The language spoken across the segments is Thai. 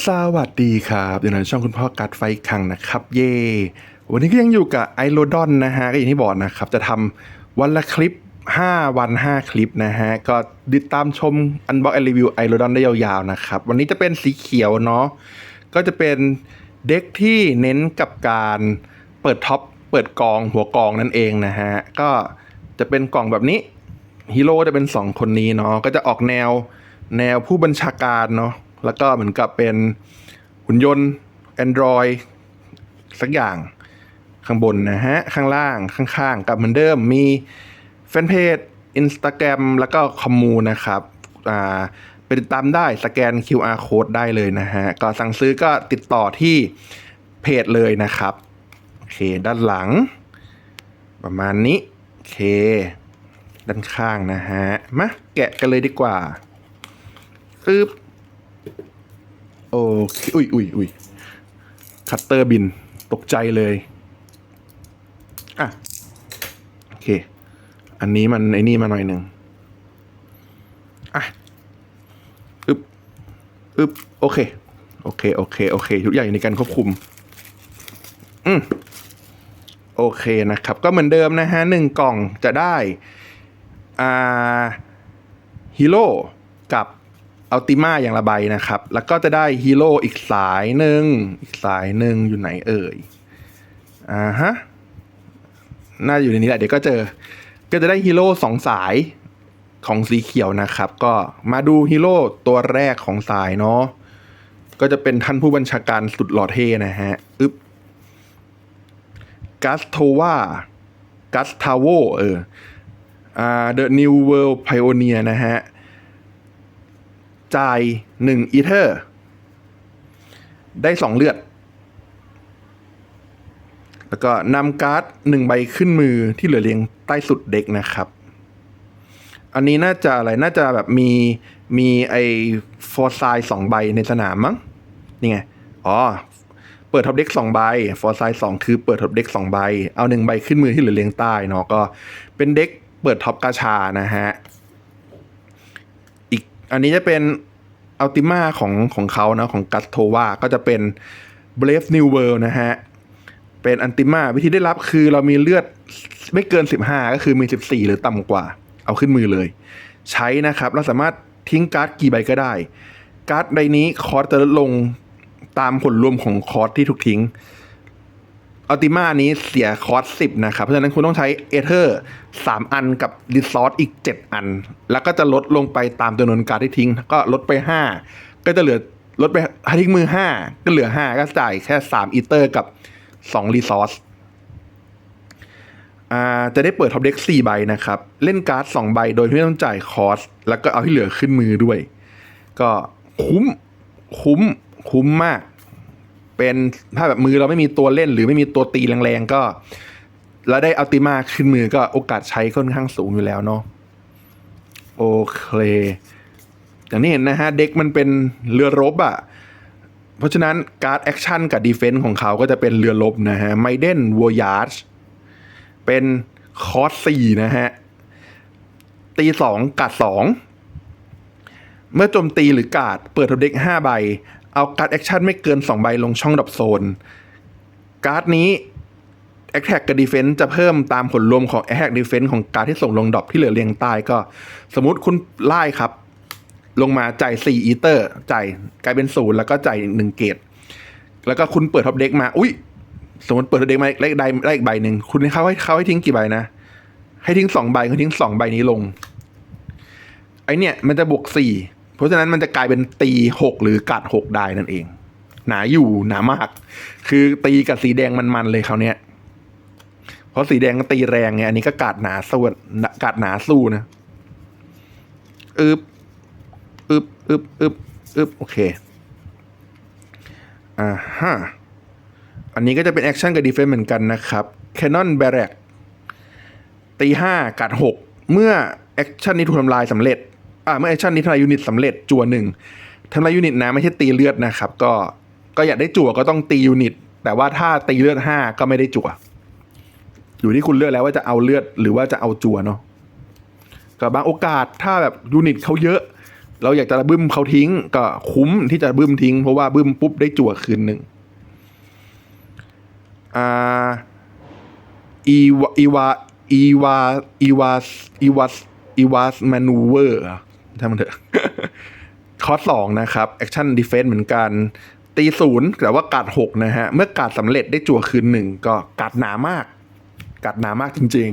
สวัสดีครับอยู่ในช่องคุณพ่อกัดไฟขังนะครับ เย่วันนี้ก็ยังอยู่กับไอโรดอนนะฮะก็อย่างที่บอกนะครับ จะทำวันละคลิป 5 วัน 5 คลิปนะฮะ ก็ติดตามชมอันบ็อกแอนรีวิวไอโรดอนได้ยาวๆนะครับ วันนี้จะเป็นสีเขียวเนาะก็จะเป็นเด็กที่เน้นกับการเปิดท็อปเปิดกองหัวกองนั่นเองนะฮะ ก็จะเป็นกล่องแบบนี้ฮีโร่จะเป็นสองคนนี้เนาะก็จะออกแนวแนวผู้บัญชาการเนาะ แล้วก็เหมือนกับเป็นหุ่นยนต์ Android สักอย่างข้างบนนะฮะ ข้างล่างข้างๆกับเหมือนเดิมมีแฟนเพจ Instagram แล้วก็คอมมูนะครับอ่าไปติดตามได้สแกน QR code ได้เลยนะฮะ ก็สั่งซื้อก็ติดต่อที่เพจเลยนะครับโอเค ด้านหลัง ประมาณนี้โอเค ด้านข้างนะฮะ มาแกะกันเลยดีกว่าปึ๊บ โอเคอุ้ยอุ้ยอุ้ยคัตเตอร์บินตกใจเลย อะ โอเค อันนี้มันไอ้นี่มาหน่อยหนึ่งอะอึบอึบโอเค โอเค โอเค โอเค ทุกอย่างอยู่ในการควบคุม อืมโอเคนะครับ ก็เหมือนเดิมนะฮะหนึ่งกล่องจะได้ อ่า ฮีโร่กับ อัลติมาอย่างละใบนะครับ แล้วก็จะได้ฮีโร่อีกสายหนึ่งอีกสายหนึ่งอยู่ไหนเอ่ย อ่าฮะ น่าอยู่ในนี้แหละ เดี๋ยวก็เจอ ก็จะได้ฮีโร่สองสายของสีเขียวนะครับ ก็มาดูฮีโร่ตัวแรกของสายเนาะ ก็จะเป็นท่านผู้บัญชาการสุดหล่อเท่นะฮะ อึบกัสโทวากัสทาโวเออ อ่า The New World Pioneer นะฮะ จ่ายหนึ่งอีเทอร์ ได้สองเลือด แล้วก็นำการ์ดหนึ่งใบขึ้นมือที่เหลือเรียงใต้สุดเด็กนะครับ อันนี้น่าจะอะไร น่าจะแบบมีมีไอฟอร์ไซสองใบในสนามมั้ง นี่ไง อ๋อ เปิดท็อปเด็กสองใบ ฟอร์ไซส์สองคือเปิดท็อปเด็กสองใบ เอาหนึ่งใบขึ้นมือที่เหลือเรียงใต้เนาะ ก็เป็นเด็กเปิดท็อปกาชานะฮะ นนี้จะเป็นอัลติมาของของเขานะของกัสโทวาก็จะเป็น Brave New World นะฮะ เป็นอันติมาวิธีได้รับคือเรามีเลือดไม่เกิน 15 ก็คือมี 14 หรือต่ำกว่า เอาขึ้นมือเลย ใช้นะครับ เราสามารถทิ้งการ์ดกี่ใบก็ได้ การ์ดใบนี้คอร์สจะลดลงตามผลรวมของคอร์สที่ถูกทิ้ง อัลติมานี้เสียคอร์สสิบนะครับ เพราะฉะนั้นคุณต้องใช้เอเธอร์สามอันกับรีซอสอีกเจ็ดอัน แล้วก็จะลดลงไปตามจำนวนการที่ทิ้ง ก็ลดไปห้าก็จะเหลือลดไปทิ้งมือห้าก็เหลือห้าก็จ่ายแค่สามอีเตอร์กับสองรีซอสอ่าจะได้เปิดท็อปเด็กสี่ใบนะครับ เล่นการ์ดสองใบโดยที่ไม่ต้องจ่ายคอร์สแล้วก็เอาที่เหลือขึ้นมือด้วย ก็คุ้มคุ้มคุ้มมาก เป็นถ้าแบบมือเราไม่มีตัวเล่น หรือไม่มีตัวตีแรงๆก็ แล้วได้อัลติมาขึ้นมือก็โอกาสใช้ค่อนข้างสูงอยู่แล้วเนาะโอเคอย่างนี้เห็นนะฮะเด็กมันเป็นเรือรบอะ่ะเพราะฉะนั้นการ์ดแอคชั่นกับดีเฟนซ์ของเขาก็จะเป็นเรือรบนะฮะไมเดนวอยาร์ชเป็นคอร์สสี่นะฮะ ตีสองกัดสองเมื่อโจมตีหรือกาดเปิดท็อปเด็กห้าใบ เอาการ์ดแอคชั่นไม่เกิน 2 ใบลงช่องดับโซน การ์ดนี้ Attack กับ Defense จะเพิ่มตามผลรวมของ Attack Defense ของการ์ดที่ส่งลงดรอปที่เหลือเรียงใต้ก็ สมมติคุณไล่ครับ ลงมาจ่าย4อีเตอร์จ่ายกลายเป็นศูนย์แล้วก็จ่ายหนึ่งเกต แล้วก็คุณเปิดท็อปเด็กมา อุ้ย สมมติเปิดท็อปเด็กมาเลขใดเลขใบหนึ่งคุณให้เขาให้เขาให้ทิ้งกี่ใบนะ ให้ทิ้งสองใบเขาทิ้งสองใบนี้ลง ไอเนี่ยมันจะบวกสี่ ราะฉะนั้นมันจะกลายเป็นตีหกหรือกัดหกได้นั่นเอง หนาอยู่หนามาก คือตีกับสีแดงมันๆเลยเขาวเนี้ยเพราะสีแดงก็ตีแรงไงอันนี้ก็กัดหนาสู้กัดหนาสู้นะอึบอึบอึบอึบอึบโอเคอ่าฮะอันนี้ก็จะเป็นแอคชั่นกับดีเฟนส์เหมือนกันนะครับแคนนอนแบร็กตีห้ากัดหกเมื่อแอคชั่นนี้ถูกทำลายสำเร็จ อ่าเมื่อแอคชั่นนี้ทำลายยูนิตสำเร็จจั่วหนึ่งทำลายยูนิตนะไม่ใช่ตีเลือดนะครับ ก็ก็อยากได้จั่วก็ต้องตียูนิต แต่ว่าถ้าตีเลือดห้าก็ไม่ได้จั่ว อยู่ที่คุณเลือกแล้วว่าจะเอาเลือดหรือว่าจะเอาจั่วเนาะก็บางโอกาสถ้าแบบยูนิตเขาเยอะ เราอยากจะบึ้มเขาทิ้ง ก็คุ้มที่จะบึ้มทิ้ง เพราะว่าบึ้มปุ๊บได้จั่วคืนหนึ่งอ่าอีวาอีวาอีวาอีวาอีวาอีวาสมานูเวอร์ ถ้ามันเถอะคอร์สสองนะครับแอคชั่นดีเฟนส์เหมือนกันตีศูนย์แต่ว่าการ์ดหกนะฮะ เมื่อการ์ดสำเร็จได้จั่วคืนหนึ่งก็การ์ดหนามากการ์ดหนามากจริง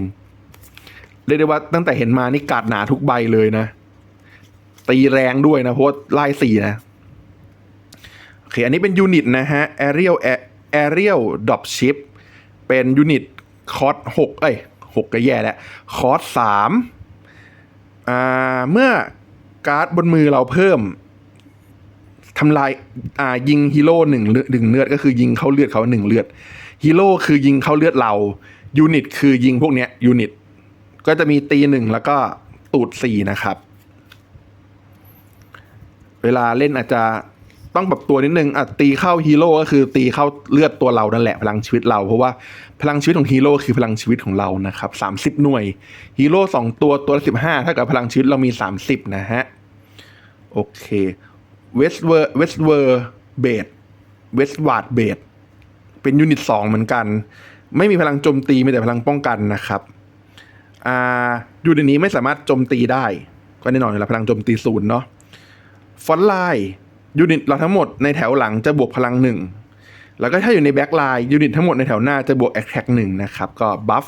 ๆ เรียกได้ว่าตั้งแต่เห็นมานี่การ์ดหนาทุกใบเลยนะ ตีแรงด้วยนะ เพราะว่าไล่สี่นะ โอเค อันนี้เป็นยูนิตนะฮะ Aerial Aerial Drop Ship เป็นยูนิตคอร์สหกเอ้ยหกก็แย่แล้ว คอร์สสามอ่า เมื่อ การ์ดบนมือเราเพิ่มทำลายอ่ายิงฮีโร่หนึ่งเลือดหนึ่งเลือดก็คือยิงเข้าเลือดเขาหนึ่งเลือดฮีโร่คือยิงเข้าเลือดเรายูนิตคือยิงพวกเนี้ยยูนิตก็จะมีตีหนึ่งแล้วก็ตูดสี่นะครับ เวลาเล่นอาจจะต้องปรับตัวนิดนึงอะตีเข้าฮีโร่ก็คือตีเข้าเลือดตัวเรานั่นแหละพลังชีวิตเราเพราะว่าพลังชีวิตของฮีโร่คือพลังชีวิตของเรานะครับสามสิบหน่วยฮีโร่สองตัวตัวละสิบห้าถ้ากับพลังชีวิตเรามีสามสิบนะฮะ โอเคเวสเวอร์เวสเวอร์เบดเวสวาร์ดเบดเป็นยูนิตสองเหมือนกัน ไม่มีพลังโจมตีมีแต่พลังป้องกันนะครับอ่ายูนิตนี้ไม่สามารถโจมตีได้ ก็แน่นอนอยู่แล้วพลังโจมตีศูนย์เนาะฟอนไลน์ยูนิตเราทั้งหมดในแถวหลังจะบวกพลังหนึ่งแล้วก็ถ้าอยู่ในแบ็กไลน์ยูนิตทั้งหมดในแถวหน้าจะบวกแอคแท็กหนึ่งนะครับก็บัฟ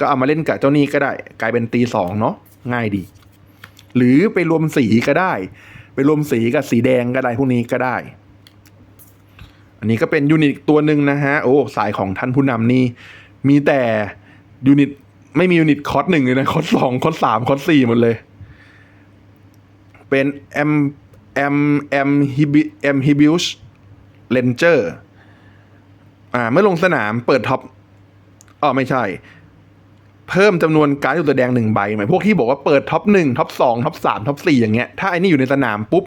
ก็เอามาเล่นกับเจ้านี้ก็ได้ กลายเป็นตีสองเนาะง่ายดี หรือไปรวมสีก็ได้ ไปรวมสีกับสีแดงก็ได้พวกนี้ก็ได้ อันนี้ก็เป็นยูนิตตัวหนึ่งนะฮะ โอ้สายของท่านผู้นำนี่ มีแต่ยูนิตไม่มียูนิตคอร์สหนึ่งเลยนะ คอร์สสองคอร์สสามคอร์สสี่หมดเลย เป็น M M M Hibi M Hibius Ranger อ่าเมื่อลงสนามเปิดท็อปอ๋อไม่ใช่ เพิ่มจำนวนการ์ดตัวแดงหนึ่งใบหมายพวกที่บอกว่าเปิดท็อปหนึ่งท็อปสองท็อปสามท็อปสี่อย่างเงี้ยถ้าไอ้นี่อยู่ในสนามปุ๊บ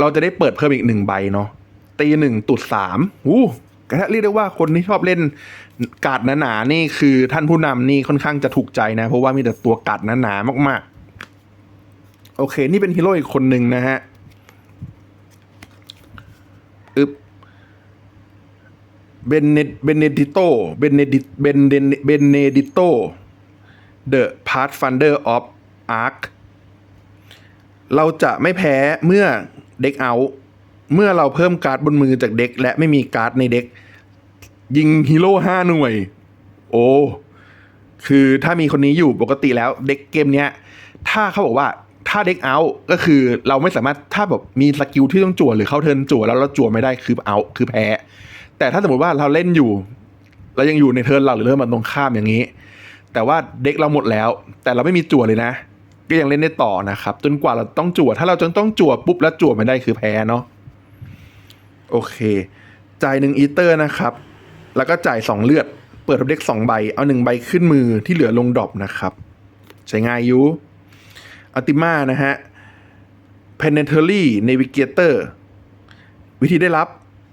เราจะได้เปิดเพิ่มอีกหนึ่งใบเนาะตีหนึ่งตุดสามอู้ก็เรียกได้ว่าคนที่ชอบเล่นกาดหนาๆนี่คือท่านผู้นำนี่ค่อนข้างจะถูกใจนะ เพราะว่ามีแต่ตัวกาดหนาๆมากๆ โอเค นี่เป็นฮีโร่อีกคนหนึ่งนะฮะอึบเบนเนเบเนดิโตเบเนดิเบนเดเบเนดิโต The Pathfinder of Arc เราจะไม่แพ้เมื่อเด็กเอา เมื่อเราเพิ่มการ์ดบนมือจากเด็ก และไม่มีการ์ดในเด็ก ยิงฮีโร่ห้าหน่วย โอ้คือถ้ามีคนนี้อยู่ปกติแล้วเด็กเกมเนี้ย ถ้าเขาบอกว่าถ้าเด็กเอาก็คือเราไม่สามารถถ้าแบบมีสกิลที่ต้องจั่วหรือเข้าเทิร์นจั่วแล้วเราจั่วไม่ได้คือเอาคือแพ้ แต่ถ้าสมมติว่าเราเล่นอยู่ เรายังอยู่ในเทิร์นเราหรือเทิร์นมันตรงข้ามอย่างนี้ แต่ว่าเด็กเราหมดแล้ว แต่เราไม่มีจั่วเลยนะ ก็ยังเล่นได้ต่อนะครับ จนกว่าเราต้องจั่ว ถ้าเราจนต้องจั่วปุ๊บแล้วจั่วไม่ได้คือแพ้เนาะโอเค จ่ายหนึ่งอีเตอร์นะครับ แล้วก็จ่ายสองเลือด เปิดทับเด็กสองใบ เอาหนึ่งใบขึ้นมือที่เหลือลงดรอปนะครับ ใช้ง่ายยูอัติมานะฮะ Planetary Navigator วิธีได้รับ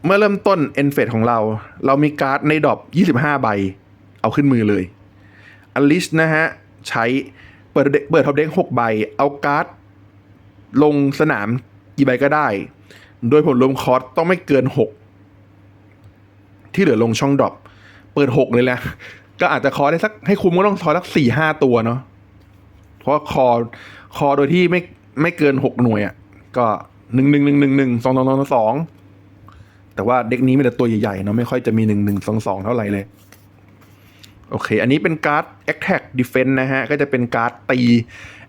เมื่อเริ่มต้น e n f a t e ของเรา เรามีการ์ดในดรอป25 ใบ เอาขึ้นมือเลย อลิสนะฮะ ใช้เปิดเด็กเปิดท็อปเด็ก6ใบ เอาการ์ด ลงสนามกี่ใบก็ได้ โดยผลรวมคอร์สต้องไม่เกิน6ที่เหลือลงช่องดรอปเปิด6เลยแหละก็อาจจะคอได้สักให้คุ้มก็ต้องคอสักสี่ห้าตัวเนาะเพราะคอคอโดยที่ไม่ไม่เกินหกหน่วยอะ่ะก็หนึ่งหนึ่งหนึ่งหนึ่งหนึ่งสองสองสองสองแต่ว่าเด็กนี้มีแต่ตัวใหญ่ๆเนาะไม่ค่อยจะมีหนึ่งหนึ่งสองสองเท่าไหร่เลย โอเค อันนี้เป็นการ์ด Attack Defense นะฮะ ก็จะเป็นการ์ดตี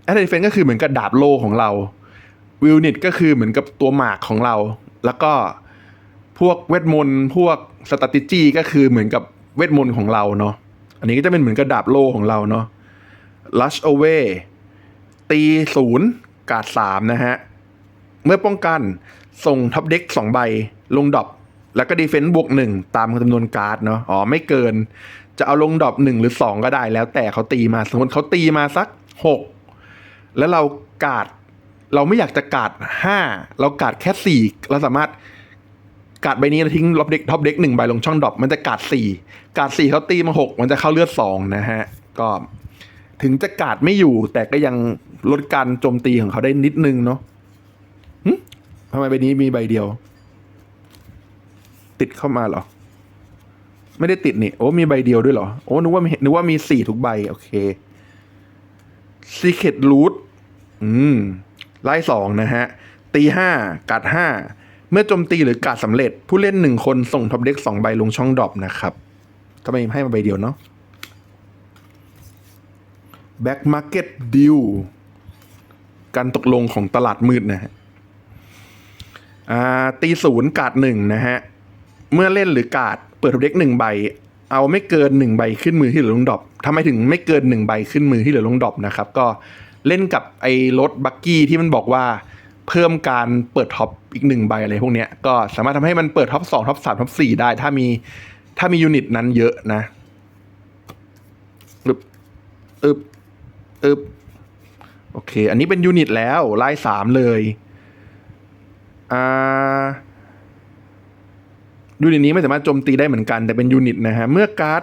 Attack Defense ก็คือเหมือนกับดาบโลของเราวิลนิตก็คือเหมือนกับตัวหมากของเรา แล้วก็พวกเวทมนต์พวกสต r a t e g y ก็คือเหมือนกับเวทมนต์ของเราเนาะ อันนี้ก็จะเป็นเหมือนกับดาบโลของเราเนาะ Lush Away ตีศูนย์กาดสามนะฮะ เมื่อป้องกันส่งท็อปเด็กสองใบลงดอปแล้วก็ดีเฟนต์บวกหนึ่งตามจำนวนการ์ดเนาะ อ๋อ ไม่เกิน จะเอาลงดรอปหนึ่งหรือสองก็ได้แล้วแต่เขาตีมาสมมติเขาตีมาสักหกแล้วเรากาด เราไม่อยากจะกาดห้าเรากาดแค่สี่เราสามารถกาดใบนี้ทิ้งล็อบเด็กท็อปเด็กหนึ่งใบลงช่องดรอปมันจะกาดสี่กาดสี่เขาตีมาหกมันจะเข้าเลือดสองนะฮะ ก็ถึงจะกาดไม่อยู่ แต่ก็ยังลดการโจมตีของเขาได้นิดนึงเนาะทำไมใบนี้มีใบเดียว ติดเข้ามาเหรอ ไม่ได้ติดนี่ โอ้มีใบเดียวด้วยเหรอ โอ้นึกว่ามีนึกว่ามีสี่ทุกใบ โอเค Secret Root อืม ไล่สองนะฮะ ตีห้ากัดห้าเมื่อโจมตีหรือการดสำเร็จ ผู้เล่นหนึ่งคนส่งท็อปเด็กสองใบลงช่องดรอปนะครับก็ไมให้มาใบเดียวเนาะ Back Market Deal การตกลงของตลาดมืดนะฮะอ่าตีศูนย์กาดหนึ่งนะฮะ เมื่อเล่นหรือกาด เปิดท็อปเด็กหนึ่งใบ เอาไม่เกินหนึ่งใบขึ้นมือที่เหลือลงดอปทำไมถึงไม่เกินหนึ่งใบขึ้นมือที่เหลือลงดอปนะครับ ก็เล่นกับไอ้รถบักกี้ที่มันบอกว่าเพิ่มการเปิดท็อปอีกหนึ่งใบอะไรพวกเนี้ยก็สามารถทำให้มันเปิดท็อปสองท็อปสามท็อปสี่ได้ ถ้ามีถ้ามียูนิตนั้นเยอะนะอึบอึบอึบโอเค อันนี้เป็นยูนิตแล้วไล่สามเลยอ่า ยูนิตนี้ไม่สามารถโจมตีได้เหมือนกัน แต่เป็นยูนิตนะฮะ เมื่อการ์ด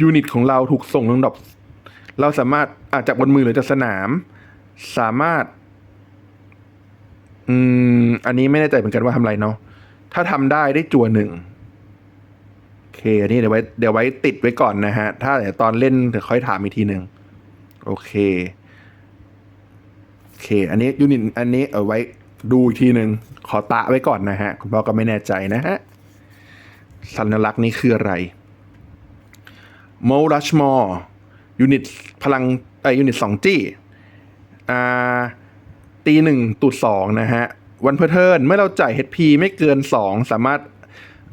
ยูนิตของเราถูกส่งลงดอปเราสามารถอาจจากบนมือหรือจากสนาม สามารถ อืม อันนี้ไม่แน่ใจเหมือนกันว่าทำอะไรเนาะ ถ้าทำได้ได้จัวหนึ่งโอเค อันนี้เดี๋ยวไว้ เดี๋ยวไว้ติดไว้ก่อนนะฮะ ถ้าเดี๋ยวตอนเล่นเดี๋ยวค่อยถามอีกทีหนึ่งโอเค โอเค อันนี้ยูนิต อันนี้เอาไว้ดูอีกทีหนึ่งขอตะไว้ก่อนนะฮะ คุณพ่อก็ไม่แน่ใจนะฮะ สัญลักษณ์นี้คืออะไรโมรัชมอร์ยูนิตพลังไอยูนิตสองจี้อ่าตีหนึ่งตูดสองนะฮะ วันเพอร์เทิร์นเมื่อเราจ่าย HP ไม่เกินสองสามารถ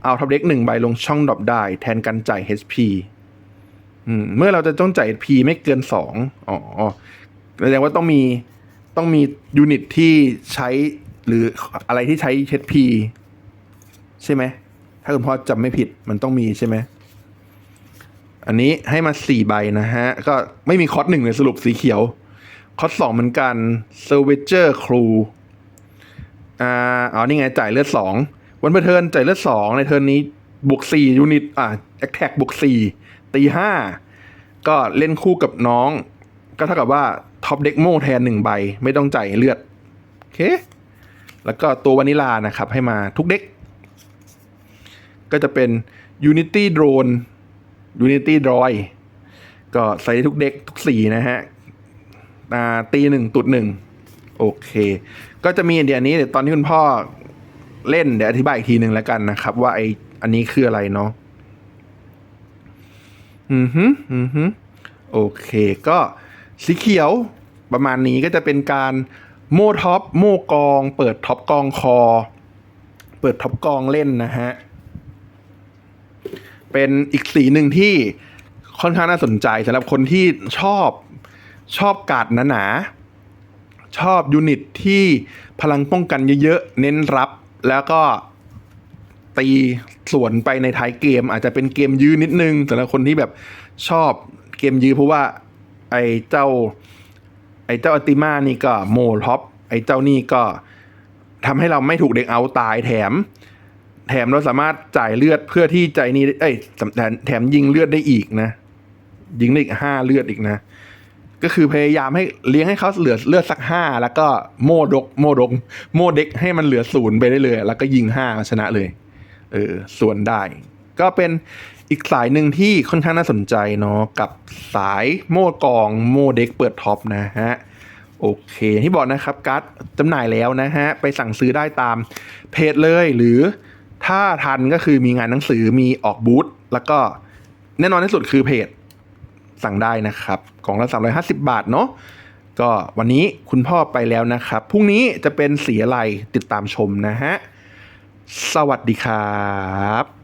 เอาทับเด็กหนึ่งใบลงช่องดรอปได้ แทนการจ่าย HP อืมเมื่อเราจะต้องจ่าย HP ไม่เกินสองอ๋อแสดงว่าต้องมีต้องมียูนิตที่ใช้หรืออะไรที่ใช้ HP ใช่ไหม ถ้าคุณพ่อจำไม่ผิดมันต้องมีใช่ไหมอันนี้ให้มาสี่ใบนะฮะ ก็ไม่มีคอสหนึ่งเลยสรุปสีเขียว คอสสองเหมือนกันเซอร์เวเจอร์ครูอ่าอ๋อนี่ไงจ่ายเลือดสองวันเพอร์เทิร์นจ่ายเลือดสองในเทิร์นนี้บวกสี่ยูนิตอ่าแอคแท็กบวกสี่ตีห้าก็เล่นคู่กับน้อง ก็เท่ากับว่าท็อปเด็กโมแทนหนึ่งใบ ไม่ต้องจ่ายเลือด โอเค แล้วก็ตัววานิลานะครับ ให้มาทุกเด็ก ก็จะเป็น Unity Drone Unity Droid ก็ใส่ได้ทุกเด็กทุกสีนะฮะอ่าตีหนึ่งตุดหนึ่งโอเค ก็จะมีเดี๋ยวนนี้เดี๋ยวตอนที่คุณพ่อเล่นเดี๋ยวอธิบายอีกทีหนึ่งแล้วกันนะครับ ว่าไออันนี้คืออะไรเนาะอือฮึอือฮึโอเคก็สีเขียวประมาณนี้ก็จะเป็นการโม่ท็อปโม่กอง เปิดท็อปกองคอ เปิดท็อปกองเล่นนะฮะ เป็นอีกสีหนึ่งที่ค่อนข้างน่าสนใจสำหรับคนที่ชอบชอบกาดหนาๆ ชอบยูนิตที่พลังป้องกันเยอะๆ เน้นรับแล้วก็ตีสวนไปในท้ายเกม อาจจะเป็นเกมยื้อนิดนึงสำหรับคนที่แบบชอบเกมยื้อเพราะว่าไอ้เจ้า ไอ้เจ้าอติมานี่ก็โมท็อปไอ้เจ้านี่ก็ทำให้เราไม่ถูกเด็กเอาตายแถม แถมเราสามารถจ่ายเลือดเพื่อที่ใจนี้เอ้ยแถมยิงเลือดได้อีกนะ ยิงได้อีกห้าเลือดอีกนะ ก็คือพยายามให้เลี้ยงให้เขาเหลือเลือดสักห้าแล้วก็โมดก โมดก โมเด็กให้มันเหลือศูนย์ไปได้เลย แล้วก็ยิงห้าชนะเลย เออส่วนได้ ก็เป็นอีกสายหนึ่งที่ค่อนข้างน่าสนใจเนาะกับสายโมกองโมเด็กเปิดท็อปนะฮะโอเคที่บอกนะครับการ์ดจำหน่ายแล้วนะฮะ ไปสั่งซื้อได้ตามเพจเลยหรือ ถ้าทันก็คือมีงานหนังสือมีออกบูธแล้วก็แน่นอนที่สุดคือเพจสั่งได้นะครับกล่องละ350 บาทเนาะก็วันนี้คุณพ่อไปแล้วนะครับ พรุ่งนี้จะเป็นสีอะไรติดตามชมนะฮะ สวัสดีครับ